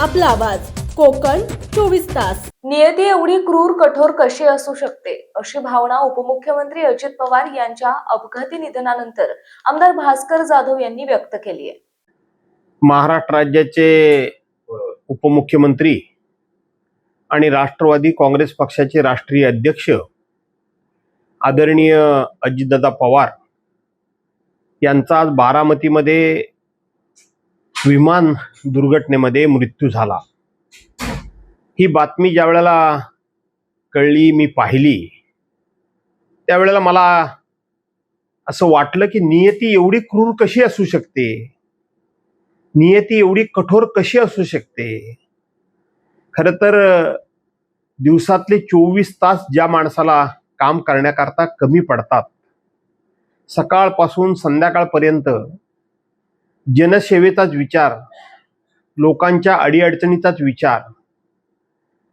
आपला आवाज. कोकण चोवीस तास. नियती एवढी क्रूर कठोर कशी असू शकते? अशी भावना उपमुख्यमंत्री अजित पवार यांच्या अपघाती निधनानंतर आमदार भास्कर जाधव यांनी व्यक्त केली आहे. महाराष्ट्र राज्याचे उपमुख्यमंत्री आणि राष्ट्रवादी काँग्रेस पक्षाचे राष्ट्रीय अध्यक्ष आदरणीय अजितदादा पवार यांचा आज बारामतीमध्ये विमान दुर्घटनेमध्ये मृत्यू झाला. ही बातमी ज्या वेळेला कळली मी पाहिली त्यावेळेला मला असं वाटलं की नियती एवढी क्रूर कशी असू शकते? नियती एवढी कठोर कशी असू शकते? खरं तर दिवसातले चोवीस तास ज्या माणसाला काम करण्याकरता कमी पडतात सकाळपासून संध्याकाळपर्यंत जनसेवेचाच विचार लोकांच्या अडीअडचणीचाच विचार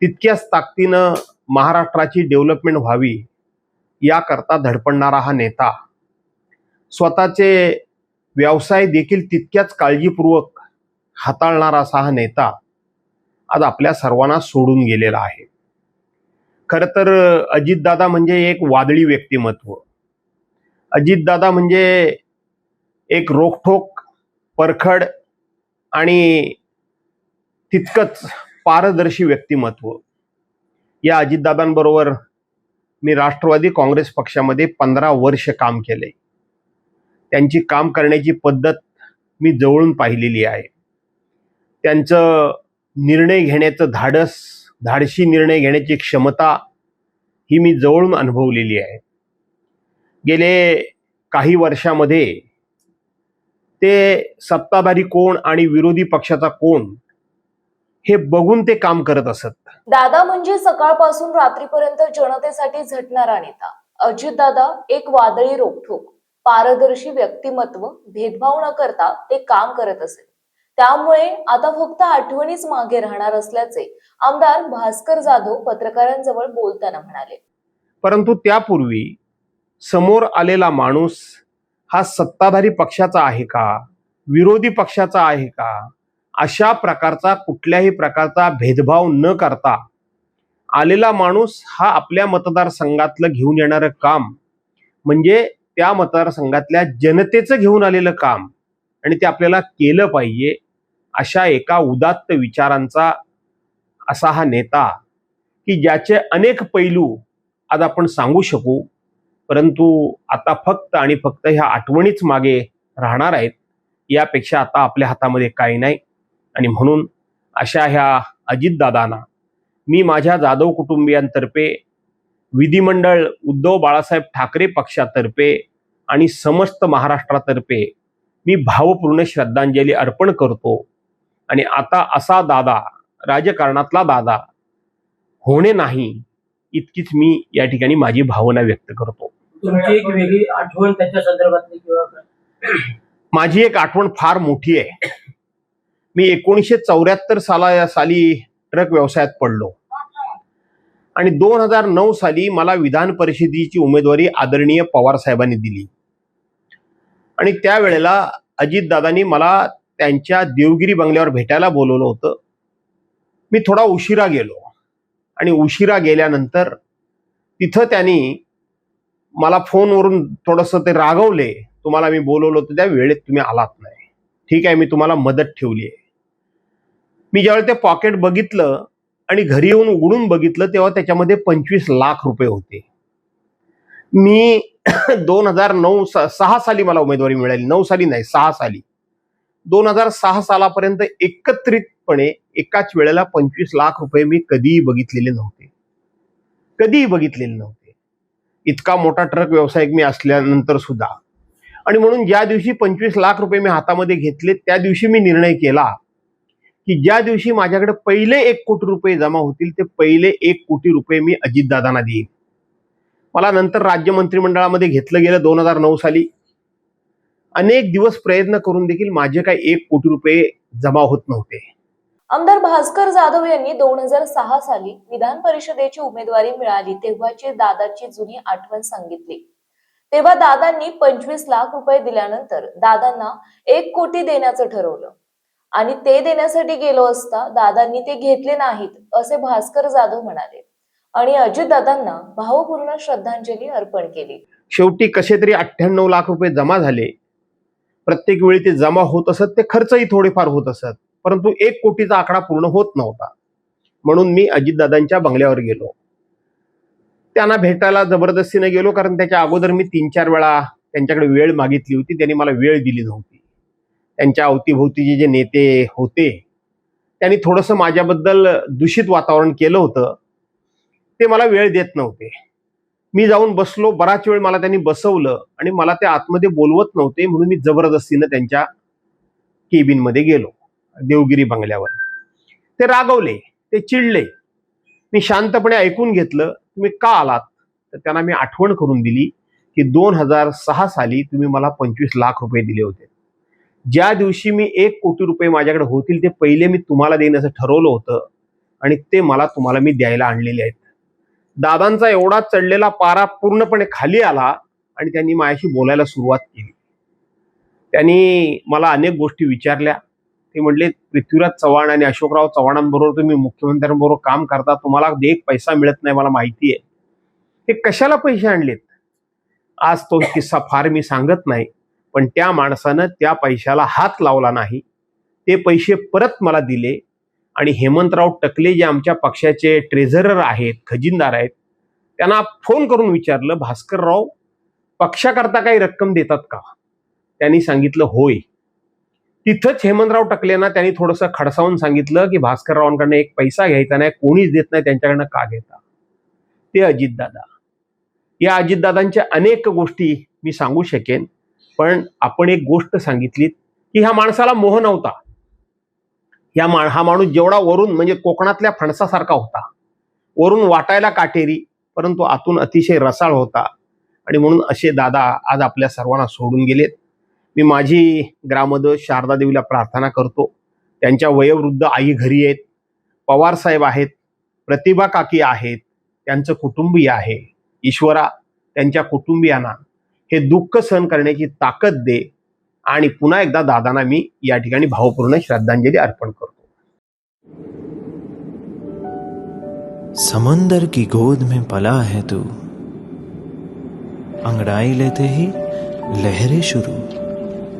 तितक्याच ताकदीनं महाराष्ट्राची डेव्हलपमेंट व्हावी याकरता धडपडणारा हा नेता. स्वतःचे व्यवसाय देखील तितक्याच काळजीपूर्वक हाताळणारा असा हा नेता आज आपल्या सर्वांना सोडून गेलेला आहे. खरं तर अजितदादा म्हणजे एक वादळी व्यक्तिमत्व. अजितदादा म्हणजे एक रोखठोक परखड आणि तितकंच पारदर्शी व्यक्तिमत्व. या अजितदादांबरोबर मी राष्ट्रवादी काँग्रेस पक्षामध्ये पंधरा वर्ष काम केले. त्यांची काम करण्याची पद्धत मी जवळून पाहिलेली आहे. त्यांचं निर्णय घेण्याचं धाडस धाडशी निर्णय घेण्याची क्षमता ही मी जवळून अनुभवलेली आहे. गेले काही वर्षामध्ये ते सत्ताधारी कोण आणि विरोधी पक्षाचा कोण हे बघून ते काम करत असत. दादा म्हणजे सकाळपासून रात्रीपर्यंत जनतेसाठी झटणारा नेता. अजित दादा एक वादळी रोखठोक पारदर्शी व्यक्तिमत्व भेदभाव न करता ते काम करत असेल त्यामुळे आता फक्त आठवणीच मागे राहणार असल्याचे आमदार भास्कर जाधव पत्रकारांजवळ बोलताना म्हणाले. परंतु त्यापूर्वी समोर आलेला माणूस हा सत्ताधारी पक्षाचा आहे का? विरोधी पक्षाचा आहे का? अशा प्रकारचा कुठल्याही प्रकारचा भेदभाव न करता आलेला माणूस हा आपल्या मतदारसंघातलं घेऊन येणारं काम म्हणजे त्या मतदारसंघातल्या जनतेचं घेऊन आलेलं काम आणि ते आपल्याला केलं पाहिजे अशा एका उदात्त विचारांचा असा हा नेता की ज्याचे अनेक पैलू आज आपण सांगू शकू. परंतु आता फक्त आणि फक्त ह्या आठवणीच मागे राहणार आहेत. यापेक्षा आता आपल्या हातामध्ये काही नाही. आणि म्हणून अशा ह्या अजितदादांना मी माझ्या जाधव कुटुंबियांतर्फे विधिमंडळ उद्धव बाळासाहेब ठाकरे पक्षातर्फे आणि समस्त महाराष्ट्रातर्फे मी भावपूर्ण श्रद्धांजली अर्पण करतो. आणि आता असा दादा राजकारणातला दादा होणे नाही इतकीच मी या ठिकाणी माझी भावना व्यक्त करतो. तुमची एक वेगळी आठवण त्याच्या संदर्भातली किंवा काय? माझी एक आठवण फार मोठी आहे. मी एकोणीसशे चौऱ्याहत्तर साला साली ट्रक व्यवसायात पडलो. आणि दोन हजार नऊ साली मला विधान परिषदेची उमेदवारी आदरणीय पवार साहेबांनी दिली. आणि त्यावेळेला अजितदादांनी मला त्यांच्या देवगिरी बंगल्यावर भेटायला बोलवलं होतं. मी थोडा उशिरा गेलो. आणि उशिरा गेल्यानंतर तिथं त्यांनी मला फोनवरून थोडंसं ते रागवले तुम्हाला मी बोलवलं होतं त्या वेळेत तुम्ही आलात नाही. ठीक आहे मी तुम्हाला मदत ठेवली आहे. मी ज्यावेळी ते पॉकेट बघितलं आणि घरी येऊन उघडून बघितलं तेव्हा त्याच्यामध्ये पंचवीस लाख रुपये होते. मी दोन हजार नऊ सहा साली मला उमेदवारी मिळाली. नऊ साली नाही सहा साली. दोन हजार सहा सालापर्यंत एकत्रितपणे एकाच वेळेला पंचवीस लाख रुपये मी कधीही बघितलेले नव्हते. कधीही बघितलेले नव्हते. इतका मोठा ट्रक व्यावसायिक मी असल्यानंतर सुद्धा. आणि म्हणून ज्या दिवशी पंचवीस लाख रुपये मी हातामध्ये घेतले त्या दिवशी मी निर्णय केला की ज्या दिवशी माझ्याकडे पहिले एक कोटी रुपये जमा होतील ते पहिले एक कोटी रुपये मी अजितदादांना देईन. मला नंतर राज्य मंत्रिमंडळामध्ये घेतलं गेलं दोन हजार नऊ साली. अनेक दिवस प्रयत्न करून देखील माझे काही एक कोटी रुपये जमा होत नव्हते. आमदार भास्कर जाधव यांनी दोन हजार सहा साली विधान परिषदेची उमेदवारी मिळाली तेव्हाची दादाची जुनी आठवण सांगितली. तेव्हा दादांनी पंचवीस लाख रुपये दिल्यानंतर दादांना एक कोटी देण्याचं ठरवलं. आणि ते देण्यासाठी गेलो असता दादांनी ते घेतले नाहीत असे भास्कर जाधव म्हणाले. आणि अजितदादांना भावपूर्ण श्रद्धांजली अर्पण केली. शेवटी कसे तरी अठ्ठ्याण्णव लाख रुपये जमा झाले. प्रत्येक वेळी ते जमा होत असत ते खर्चही थोडेफार होत असत. परंतु एक कोटीचा आकडा पूर्ण होत नव्हता. म्हणून मी अजितदादांच्या बंगल्यावर गेलो. त्यांना भेटायला जबरदस्तीने गेलो कारण त्याच्या अगोदर मी तीन चार वेळा त्यांच्याकडे वेळ मागितली होती. त्यांनी मला वेळ दिली नव्हती. त्यांच्या अवतीभोवतीचे जे नेते होते त्यांनी थोडंसं माझ्याबद्दल दूषित वातावरण केलं होतं. ते मला वेळ देत नव्हते. मी जाऊन बसलो बराच वेळ मला त्यांनी बसवलं आणि मला ते आतमध्ये बोलवत नव्हते म्हणून मी जबरदस्तीनं त्यांच्या केबिनमध्ये गेलो. देवगिरी बंगल्यावर. ते रागवले ते चिडले. मी शांतपणे ऐकून घेतलं तुम्ही का आलात? तर त्यांना मी आठवण करून दिली की दोन हजार सहा साली तुम्ही मला पंचवीस लाख रुपये दिले होते. ज्या दिवशी मी एक कोटी रुपये माझ्याकडे होतील ते पहिले मी तुम्हाला देईन असं ठरवलं होतं आणि ते मला तुम्हाला मी द्यायला आणलेले आहेत. दादांचा एवढा चढलेला पारा पूर्णपणे खाली आला आणि त्यांनी माझ्याशी बोलायला सुरुवात केली. त्यांनी मला अनेक गोष्टी विचारल्या. ते म्हणले पृथ्वीराज चव्हाण आणि अशोकराव चव्हाणांबरोबर तुम्ही मुख्यमंत्र्यांबरोबर काम करता तुम्हाला एक पैसा मिळत नाही मला माहिती आहे. ते कशाला पैसे आणलेत? आज तो किस्सा फार मी सांगत नाही पण त्या माणसानं त्या पैशाला हात लावला नाही. ते पैसे परत मला दिले आणि हेमंतराव टकले जे आमच्या पक्षाचे ट्रेझरर आहेत खजिनदार आहेत त्यांना फोन करून विचारलं भास्करराव पक्षाकरता काही रक्कम देतात का? त्यांनी सांगितलं होय. तिथंच हेमंतराव टकलेना त्यांनी थोडंसं खडसावून सांगितलं की भास्कररावांकडनं एक पैसा घ्यायचा नाही कोणीच देत नाही त्यांच्याकडनं का घेता? ते अजितदादा. या अजितदादांच्या अनेक गोष्टी मी सांगू शकेन पण आपण एक गोष्ट सांगितलीत की ह्या माणसाला मोह नव्हता. या मा हा माणूस जेवढा वरून म्हणजे कोकणातल्या फणसासारखा होता. वरून वाटायला काटेरी परंतु आतून अतिशय रसाळ होता. आणि म्हणून असे दादा आज आपल्या सर्वांना सोडून गेलेत. मी माझी ग्रामद शारदा देवीला प्रार्थना करतो. त्यांच्या वयोवृद्ध आई घरी आहेत. पवार साहेब आहेत. प्रतिभा काकी आहेत. त्यांचं कुटुंबीय आहे. ईश्वरा त्यांच्या कुटुंबियांना हे दुःख सहन करण्याची ताकद दे आणि पुन्हा एकदा दादांना मी या ठिकाणी भावपूर्ण श्रद्धांजली अर्पण करतो. समंदर की गोद में पला है तू। अंगड़ाई लेते ही लहरें शुरू।